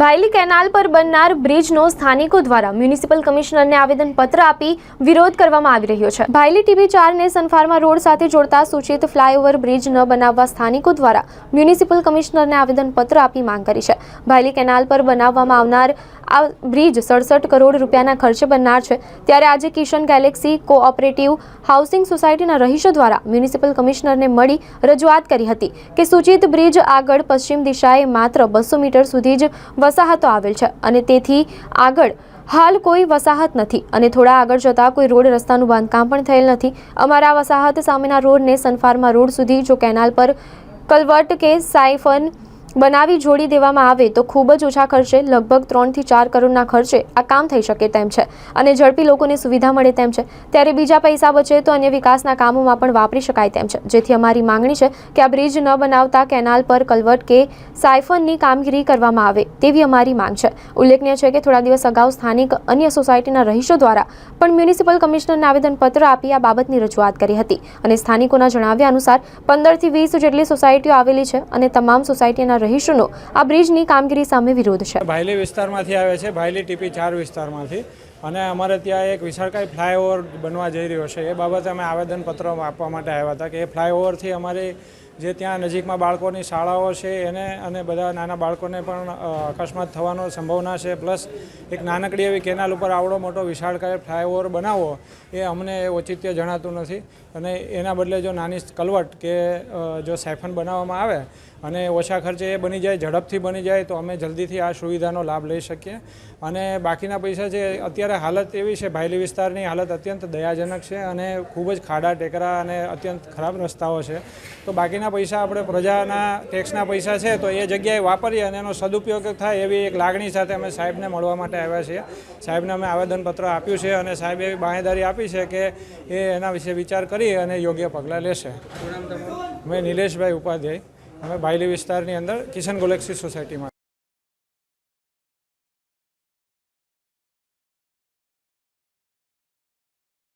ભાયલી canal પર બનનાર બ્રિજનો સ્થાનિકો દ્વારા મ્યુનિસિપલ કમિશનરને આવેદનપત્ર આપી વિરોધ કરવામાં આવી રહ્યો છે. ભાયલી ટીબી ચારને સનફાર્મા રોડ સાથે જોડતા સૂચિત ફ્લાયઓવર બ્રિજ ન બનાવવા સ્થાનિકો દ્વારા મ્યુનિસિપલ કમિશનરને આવેદનપત્ર આપી માંગ કરી છે. ભાયલી કેનાલ પર બનાવવામાં આવનાર આ બ્રિજ સડસઠ કરોડ રૂપિયાના ખર્ચે બનનાર છે. ત્યારે આજે કિશન ગેલેક્સી કોઓપરેટિવ હાઉસિંગ સોસાયટીના રહીશો દ્વારા મ્યુનિસિપલ કમિશનરને મળી રજૂઆત કરી હતી કે સૂચિત બ્રિજ આગળ પશ્ચિમ દિશાએ માત્ર બસો મીટર સુધી જ વસાહતો આવેલ છે અને તેથી આગળ હાલ કોઈ વસાહત નથી અને થોડા આગળ જતાં કોઈ રોડ રસ્તાનું બાંધકામ પણ થયેલ નથી. અમારા વસાહત સામેના રોડને સનફાર્મા રોડ સુધી જો કેનાલ પર કલવર્ટ કે સાયફન બનાવી જોડી દેવામાં આવે તો ખૂબ જ ઓછા ખર્ચે લગભગ ત્રણથી ચાર કરોડના ખર્ચે આ કામ થઈ શકે તેમ છે. અને ઝડપી લોકોને સુવિધા મળે તેમ છે. ત્યારે બીજા પૈસા બચે તો અન્ય વિકાસના કામોમાં પણ વાપરી શકાય તેમ છે. જેથી અમારી માંગણી છે કે આ બ્રિજ ન બનાવતા કેનાલ પર કલવટ કે સાયફનની કામગીરી કરવામાં આવે તેવી અમારી માંગ છે. ઉલ્લેખનીય છે કે થોડા દિવસ અગાઉ સ્થાનિક અન્ય સોસાયટીના રહીશો દ્વારા પણ મ્યુનિસિપલ કમિશનરને આવેદનપત્ર આપી આ બાબતની રજૂઆત કરી હતી. અને સ્થાનિકોના જણાવ્યા અનુસાર પંદરથી વીસ જેટલી સોસાયટીઓ આવેલી છે અને તમામ સોસાયટીના રહીશોનો આ બ્રિજની કામગીરી સામે વિરોધ છે. ભાયલી વિસ્તારમાંથી આવે છે. ભાયલી ટીપી ચાર વિસ્તારમાંથી. અને અમારે ત્યાં એક વિશાળકાય ફ્લાયઓવર બનવા જઈ રહ્યો છે. એ બાબતે અમે આવેદનપત્ર આપવા માટે આવ્યા હતા કે એ ફ્લાયઓવરથી અમારી જે ત્યાં નજીકમાં બાળકોની શાળાઓ છે એને અને બધા નાના બાળકોને પણ અકસ્માત થવાનો સંભાવના છે. પ્લસ એક નાનકડી એવી કેનાલ ઉપર આવડો મોટો વિશાળકાય ફ્લાયઓવર બનાવવો એ અમને ઔચિત્ય જણાતું નથી. અને એના બદલે જો નાની કલવટ કે જો સાયફન બનાવવામાં આવે અને ઓછા ખર્ચે એ બની જાય, ઝડપથી બની જાય, તો અમે જલ્દીથી આ સુવિધાનો લાભ લઈ શકીએ. અને બાકીના પૈસા છે અત્યારે હાલત એવી છે, ભાયલી વિસ્તારની હાલત અત્યંત દયાજનક છે અને ખૂબ જ ખાડા, ટેકરા અને અત્યંત ખરાબ રસ્તાઓ છે. તો બાકીના પૈસા આપણે પ્રજાના ટેક્સના પૈસા છે, તો એ જગ્યાએ વાપરીએ અને એનો સદુપયોગ થાય એવી એક લાગણી સાથે અમે સાહેબને મળવા માટે આવ્યા છીએ. સાહેબને અમે આવેદનપત્ર આપ્યું છે અને સાહેબે એવી બાંહેદારી આપી છે કે એ એના વિશે વિચાર કરી અને યોગ્ય પગલાં લેશે. મેં નિલેશભાઈ ઉપાધ્યાય, અમે ભાયલી વિસ્તારની અંદર કિશન ગોલેક્સી સોસાયટીમાં.